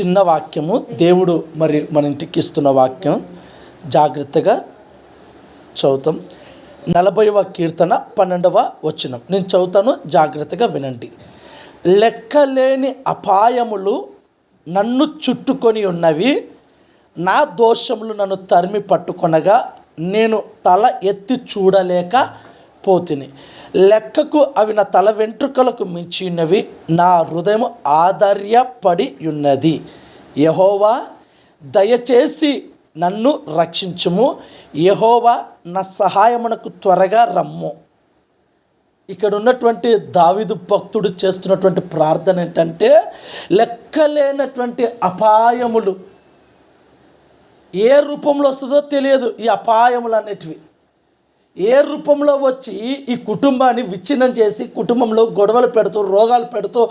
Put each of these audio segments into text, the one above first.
చిన్న వాక్యము దేవుడు మరి మన ఇంటికి ఇస్తున్న వాక్యం. జాగ్రత్తగా చదువుతాం. నలభైవ కీర్తన పన్నెండవ వచనం. నేను చదువుతాను జాగ్రత్తగా వినండి. లెక్కలేని అపాయములు నన్ను చుట్టుకొని ఉన్నవి నా దోషములు నన్ను తరిమి పట్టుకొనగా నేను తల ఎత్తి చూడలేక పోతిని. లెక్కకు అవి నా తల వెంట్రుకలకు మించినవి నా హృదయం ఆధార్యపడి ఉన్నది యహోవా దయచేసి నన్ను రక్షించుము. యహోవా నా సహాయమునకు త్వరగా రమ్ము. ఇక్కడ ఉన్నటువంటి దావిదు భక్తుడు చేస్తున్నటువంటి ప్రార్థన ఏంటంటే లెక్కలేనటువంటి అపాయములు ఏ రూపంలో వస్తుందో తెలియదు ఈ అపాయములు అనేటివి. ఏ రూపంలో వచ్చి ఈ కుటుంబాన్ని విచ్ఛిన్నం చేసి కుటుంబంలో గొడవలు పెడుతూ రోగాలు పెడుతూ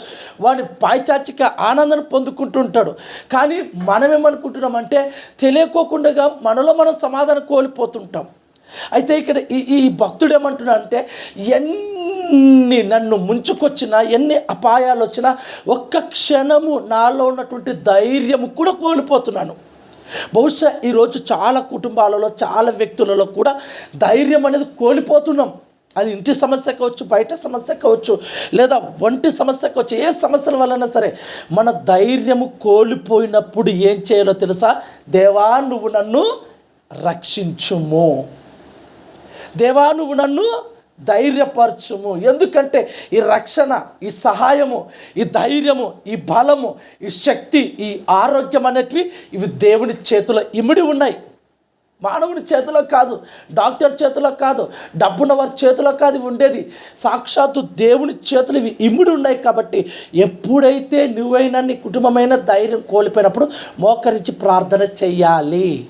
వాడిని పాయచాచిక ఆనందాన్ని పొందుకుంటుంటాడు. కానీ మనం ఏమనుకుంటున్నామంటే తెలియకోకుండా మనలో మనం సమాధానం కోల్పోతుంటాం. అయితే ఇక్కడ ఈ ఈ భక్తుడు ఏమంటున్నాడంటే ఎన్ని నన్ను ముంచుకొచ్చినా ఎన్ని అపాయాలు వచ్చినా ఒక్క క్షణము నాలో ఉన్నటువంటి ధైర్యము కూడా కోల్పోతున్నాను. బహుశా ఈరోజు చాలా కుటుంబాలలో చాలా వ్యక్తులలో కూడా ధైర్యం అనేది కోల్పోతున్నాం. అది ఇంటి సమస్య కావచ్చు బయట సమస్య కావచ్చు లేదా ఒంటి సమస్య కావచ్చు ఏ సమస్యల వలన సరే మన ధైర్యము కోల్పోయినప్పుడు ఏం చేయాలో తెలుసా? దేవా నువ్వు నన్ను రక్షించుము. దేవా నువ్వు నన్ను ధైర్యపరచుము. ఎందుకంటే ఈ రక్షణ ఈ సహాయము ఈ ధైర్యము ఈ బలము ఈ శక్తి ఈ ఆరోగ్యం అనేటివి ఇవి దేవుని చేతిలో ఇమిడి ఉన్నాయి. మానవుని చేతిలో కాదు డాక్టర్ చేతిలో కాదు డబ్బున్న వారి చేతిలో కాదు ఇవి ఉండేది. సాక్షాత్తు దేవుని చేతులు ఇవి ఇమిడి ఉన్నాయి కాబట్టి ఎప్పుడైతే నువ్వైనా నీ కుటుంబమైన ధైర్యం కోల్పోయినప్పుడు మోకరించి ప్రార్థన చెయ్యాలి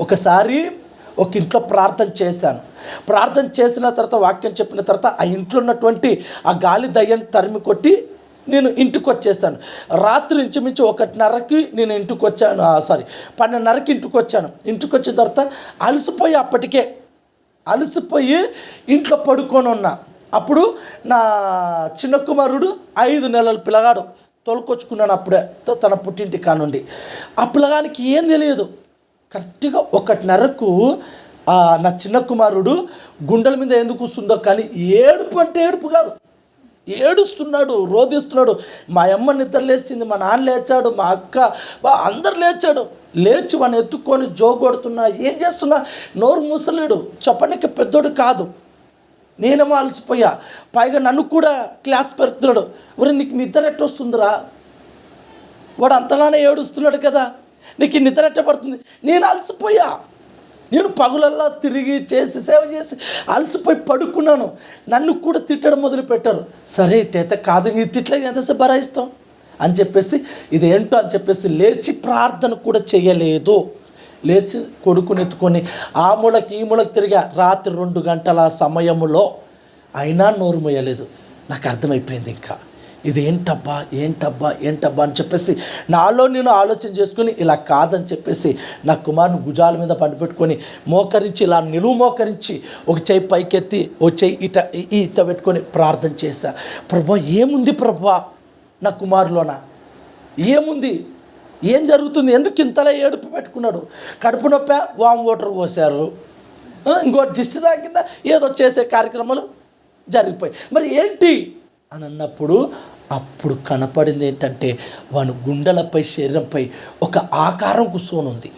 ఒకసారి ఒక ఇంట్లో ప్రార్థన చేశాను. ప్రార్థన చేసిన తర్వాత వాక్యం చెప్పిన తర్వాత ఆ ఇంట్లో ఉన్నటువంటి ఆ గాలి దయ్యాన్ని తరిమి కొట్టి నేను ఇంటికి వచ్చేసాను. రాత్రి ఇంచుమించు ఒకటిన్నరకి నేను ఇంటికి వచ్చాను. సారీ పన్నెండున్నరకి ఇంటికి వచ్చాను. ఇంటికి వచ్చిన తర్వాత అలసిపోయి అప్పటికే అలసిపోయి ఇంట్లో పడుకొని ఉన్నా. అప్పుడు నా చిన్న కుమారుడు ఐదు నెలల పిల్లగాడు తోలుకొచ్చుకున్నాను అప్పుడే తో- తన పుట్టింటి కానుండి ఆ పిల్లగానికి ఏం తెలియదు. కరెక్ట్గా ఒకటిన్నరకు నా చిన్న కుమారుడు గుండెల మీద ఎందుకు వస్తుందో కానీ ఏడుపు అంటే ఏడుపు కాదు. ఏడుస్తున్నాడు రోధిస్తున్నాడు. మా అమ్మ నిద్ర లేచింది మా నాన్న లేచాడు మా అక్క అందరు లేచాడు. లేచి వాడిని ఎత్తుక్కొని జోగొడుతున్నా ఏం చేస్తున్నా? నోరు మూసలేడు. చెప్పడానికి పెద్దోడు కాదు. నేనేమో అలసిపోయా పైగా నన్ను కూడా క్లాస్ పెరుగుతున్నాడు. ఒరే నీకు నిద్ర ఎట్టొస్తుందిరా? వాడు అంతలానే ఏడుస్తున్నాడు కదా. నీకు ఈ నిద్ర ఎట్ట పడుతుంది నేను అలసిపోయా. నేను పగులల్లా తిరిగి చేసి సేవ చేసి అలసిపోయి పడుకున్నాను. నన్ను కూడా తిట్టడం మొదలు పెట్టారు. సరే ఇటైతే కాదు నీ తిట్ల ఎంతసేపు భరాయిస్తాం అని చెప్పేసి ఇదేంటో అని చెప్పేసి లేచి ప్రార్థన కూడా చేయలేదు. లేచి కొడుకుని ఎత్తుకొని ఆ మూలకి ఈ మూలకి తిరిగా రాత్రి రెండు గంటల సమయములో అయినా నోరు మోయలేదు. నాకు అర్థమైపోయింది ఇంకా. ఇది ఏంటబ్బా ఏంటబ్బా ఏంటబ్బా అని చెప్పేసి నాలో నేను ఆలోచన చేసుకుని ఇలా కాదని చెప్పేసి నా కుమారుని భుజాల మీద పండుపెట్టుకొని మోకరించి ఇలా నిలువు మోకరించి ఒక చెయ్యి పైకెత్తి ఒక చేయి ఇట ఈ ఇట పెట్టుకొని ప్రార్థన చేశా. ప్రభా ఏముంది ప్రభా నా కుమారులోన? ఏముంది? ఏం జరుగుతుంది? ఎందుకు ఇంతలా ఏడుపు పెట్టుకున్నాడు? కడుపు నొప్ప? వామ్ వాటర్ పోసారు ఇంకోటి దిష్టి తాకిందా? ఏదో చేసే కార్యక్రమాలు జరిగిపోయి మరి ఏంటి? అని అన్నప్పుడు అప్పుడు కనపడింది ఏంటంటే వాని గుండెలపై శరీరంపై ఒక ఆకారం కూర్చొని ఉంది.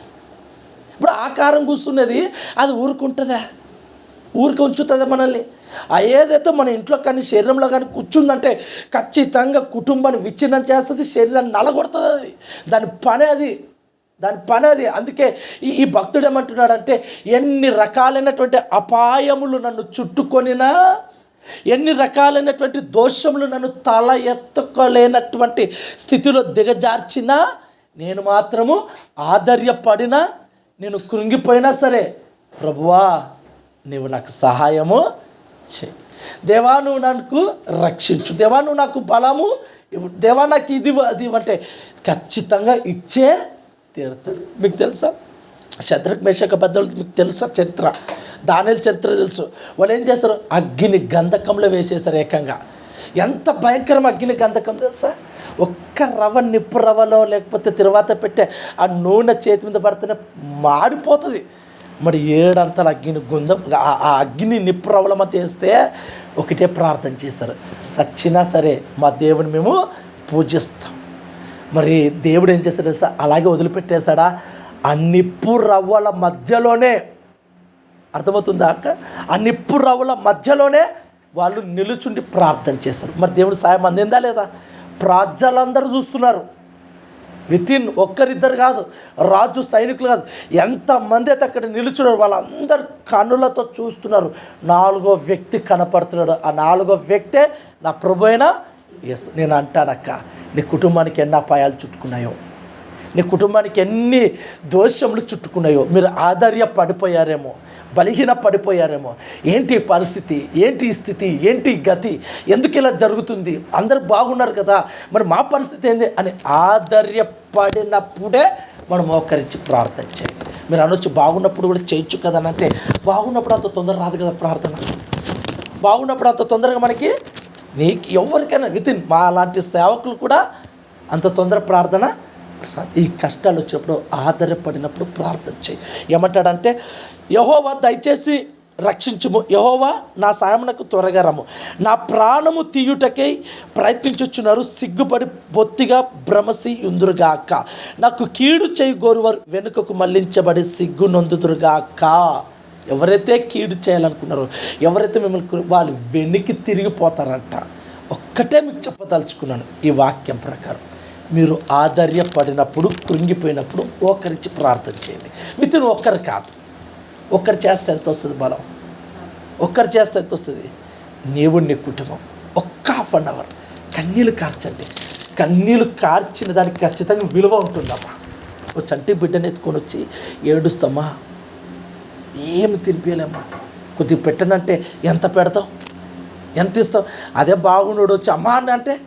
ఇప్పుడు ఆకారం కూర్చున్నది అది ఊరుకుంటుందా? ఊరికి ఉంచుతుందా మనల్ని? ఆ ఏదైతే మన ఇంట్లో కానీ శరీరంలో కానీ కూర్చుందంటే ఖచ్చితంగా కుటుంబాన్ని విచ్ఛిన్నం చేస్తుంది శరీరాన్ని నలగొడుతుంది అది. దాని పని అది. దాని పని అది. అందుకే ఈ ఈ భక్తుడు ఏమంటున్నాడంటే ఎన్ని రకాలైనటువంటి అపాయములు నన్ను చుట్టుకొనినా ఎన్ని రకాలైనటువంటి దోషములు నన్ను తల ఎత్తుకోలేనటువంటి స్థితిలో దిగజార్చినా నేను మాత్రము ఆధర్యపడినా నేను కృంగిపోయినా సరే ప్రభువా నీవు నాకు సహాయము చేయి. దేవా నువ్వు నాకు రక్షించు. దేవా నువ్వు నాకు బలము ఇవ్వు. దేవా నాకు ఇది అది అంటే ఖచ్చితంగా ఇచ్చే తీరుతాడు. మీకు తెలుసా? శత్రుక్ మేషక బద్దలు మీకు తెలుసా చరిత్ర? దానిల చరిత్ర తెలుసు. వాళ్ళు ఏం చేస్తారు? అగ్గిని గంధకంలో వేసేస్తారు ఏకంగా. ఎంత భయంకరం అగ్గిని గంధకం తెలుసా? ఒక్క రవ్వ నిప్పు రవ్వలో లేకపోతే తర్వాత పెట్టే ఆ నూనె చేతి మీద పడితేనే మాడిపోతుంది. మరి ఏడంతల అగ్గిని గుందం ఆ- అగ్ని నిప్పు రవ్వల మధ్య ఒకటే ప్రార్థన చేశారు సచ్చినా సరే మా దేవుని మేము పూజిస్తాం. మరి దేవుడు ఏం చేశాడు తెలుసా? అలాగే వదిలిపెట్టేశాడా? ఆ నిప్పు రవ్వల మధ్యలోనే అర్థమవుతుందా అక్క? ఆ నిప్పు రవ్వల మధ్యలోనే వాళ్ళు నిలుచుండి ప్రార్థన చేస్తారు. మరి దేవుడు సాయం అందిందా లేదా? ప్రజలందరూ చూస్తున్నారు. వితిన్ ఒక్కరిద్దరు కాదు రాజు సైనికులు కాదు ఎంతమంది అయితే అక్కడ నిలుచున్నారు వాళ్ళందరూ కన్నులతో చూస్తున్నారు. నాలుగో వ్యక్తి కనపడుతున్నాడు. ఆ నాలుగో వ్యక్తే నా ప్రభు అయినా ఎస్ నేను అంటానక్క నీ కుటుంబానికి ఎన్ని అపాయాలు చుట్టుకున్నాయో. నీ కుటుంబానికి ఎన్ని దోషములు చుట్టుకున్నాయో మీరు ఆధార్య పడిపోయారేమో బలహీన పడిపోయారేమో ఏంటి పరిస్థితి? ఏంటి స్థితి? ఏంటి గతి? ఎందుకు ఇలా జరుగుతుంది? అందరూ బాగున్నారు కదా మరి మా పరిస్థితి ఏంది? అని ఆధార్యపడినప్పుడే మనం మోకరించి ప్రార్థన చేయాలి. మీరు అనొచ్చు బాగున్నప్పుడు కూడా చేయొచ్చు కదా అని అంటే బాగున్నప్పుడు అంత తొందర రాదు కదా ప్రార్థన. బాగున్నప్పుడు అంత తొందరగా మనకి నీకు ఎవరికైనా వితిన్ మా లాంటి సేవకులు కూడా అంత తొందర ప్రార్థన ఈ కష్టాలు వచ్చినప్పుడు ఆధారపడినప్పుడు ప్రార్థన చేయి. ఏమంటాడంటే యహోవా దయచేసి రక్షించుము. యహోవా నా సాయమునకు త్వరగా రమ్ము. నా ప్రాణము తీయుటకై ప్రయత్నించుచున్నారు. సిగ్గుపడి బొత్తిగా భ్రమసి ఉందురుగాక. నాకు కీడు చేయి గోరువారు. వెనుకకు మళ్ళించబడి సిగ్గు నొందుదురుగాక. ఎవరైతే కీడు చేయాలనుకున్నారో ఎవరైతే మిమ్మల్ని వాళ్ళు వెనక్కి తిరిగిపోతారంట ఒక్కటే మీకు చెప్పదలుచుకున్నాను. ఈ వాక్యం ప్రకారం. మీరు ఆధర్యపడినప్పుడు కృంగిపోయినప్పుడు ఒకరించి ప్రార్థన చేయండి. మిత్రులు ఒక్కరు కాదు. ఒక్కరు చేస్తే ఎంత వస్తుంది బలం? ఒక్కరు చేస్తే ఎంత వస్తుంది? నీవు నీ కుటుంబం. ఒక్క హాఫ్ అన్ అవర్. కన్నీళ్ళు కార్చండి. కన్నీళ్ళు కార్చిన దానికి ఖచ్చితంగా విలువ ఉంటుందమ్మా. ఓ చంటి బిడ్డను ఎత్తుకొని వచ్చి ఏడుస్తామా? ఏమి తినిపించలేమ్మా కొద్దిగా పెట్టనంటే ఎంత పెడతావు? ఎంత ఇస్తావు? అదే బాగున్నాడు వచ్చి అమ్మా అని అంటే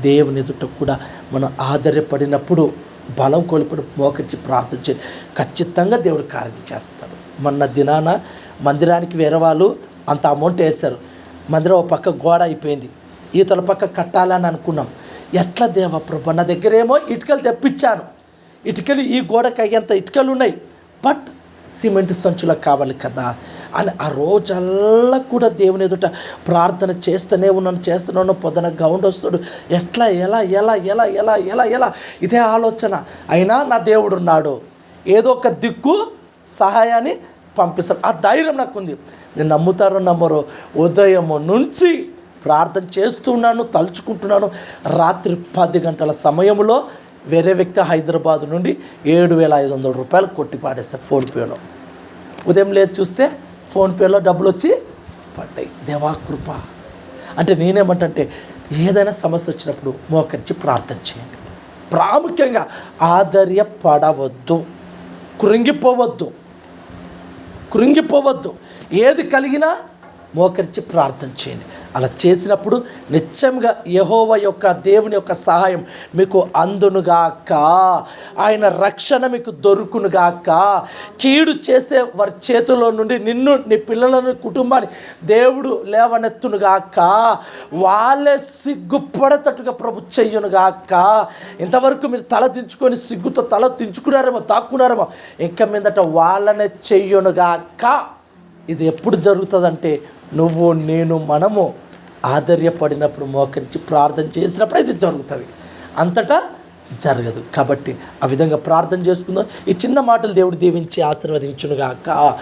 దేవుని ఎదుట కూడా మనం ఆధారపడినప్పుడు బలం కోల్పడి మోకరించి ప్రార్థన చేయాలి. ఖచ్చితంగా దేవుడు కార్యం చేస్తాడు. మొన్న దినాన మందిరానికి వేరే వాళ్ళు అంత అమౌంట్ వేశారు. మందిరం ఒక పక్క గోడ అయిపోయింది. ఈతల పక్క కట్టాలని అనుకున్నాం. ఎట్లా దేవ ప్రభు నా దగ్గరేమో ఇటుకలు తెప్పించాను. ఇటుకలు ఈ గోడకు అయ్యేంత ఇటుకలు ఉన్నాయి. బట్ సిమెంట్ సంచులకు కావాలి కదా అని ఆ రోజల్లా కూడా దేవుని ఎదుట ప్రార్థన చేస్తూనే ఉన్నాను చేస్తున్నాను పొద్దున గౌండ్ వస్తాడు ఎట్లా ఎలా ఎలా ఎలా ఎలా ఎలా ఎలా? ఇదే ఆలోచన. అయినా నా దేవుడు ఉన్నాడు. ఏదో ఒక దిక్కు సహాయాన్ని పంపిస్తాడు. ఆ ధైర్యం నాకు ఉంది నేను నమ్ముతారో నమ్మరో ఉదయము నుంచి ప్రార్థన చేస్తున్నాను తలుచుకుంటున్నాను. రాత్రి పది గంటల సమయంలో వేరే వ్యక్తి హైదరాబాద్ నుండి ఏడు వేల ఐదు వందల రూపాయలు కొట్టి పాడేస్తారు ఫోన్పేలో ఉదయం లేదు చూస్తే ఫోన్పేలో డబ్బులు వచ్చి పడ్డాయి. దేవా కృప. అంటే నేనేమంటే ఏదైనా సమస్య వచ్చినప్పుడు మోకరించి ప్రార్థన చేయండి. ప్రాముఖ్యంగా ఆధర్యపడవద్దు కృంగిపోవద్దు. కృంగిపోవద్దు. ఏది కలిగినా మోకరించి ప్రార్థన చేయండి. అలా చేసినప్పుడు నిత్యంగా యహోవ యొక్క దేవుని యొక్క సహాయం మీకు అందునుగాక. ఆయన రక్షణ మీకు దొరుకునుగాక. కీడు చేసే వారి చేతిలో నుండి నిన్ను నీ పిల్లలను కుటుంబాన్ని దేవుడు లేవనెత్తునుగాక. వాళ్ళే సిగ్గుపడేటట్టుగా ప్రభు చెయ్యునుగాక ఇంతవరకు మీరు తల దించుకొని సిగ్గుతో తల దించుకున్నారేమో తాక్కున్నారేమో ఇంకా మీదట వాళ్ళనే చెయ్యునుగాక ఇది ఎప్పుడు జరుగుతుందంటే నువ్వు నేను మనము ఆధర్యపడినప్పుడు మోకరించి ప్రార్థన చేసినప్పుడు అయితే జరుగుతుంది. అంతటా జరగదు. కాబట్టి ఆ విధంగా ప్రార్థన చేసుకుందాం. ఈ చిన్న మాటలు దేవుడు దీవించి ఆశీర్వదించునుగాక.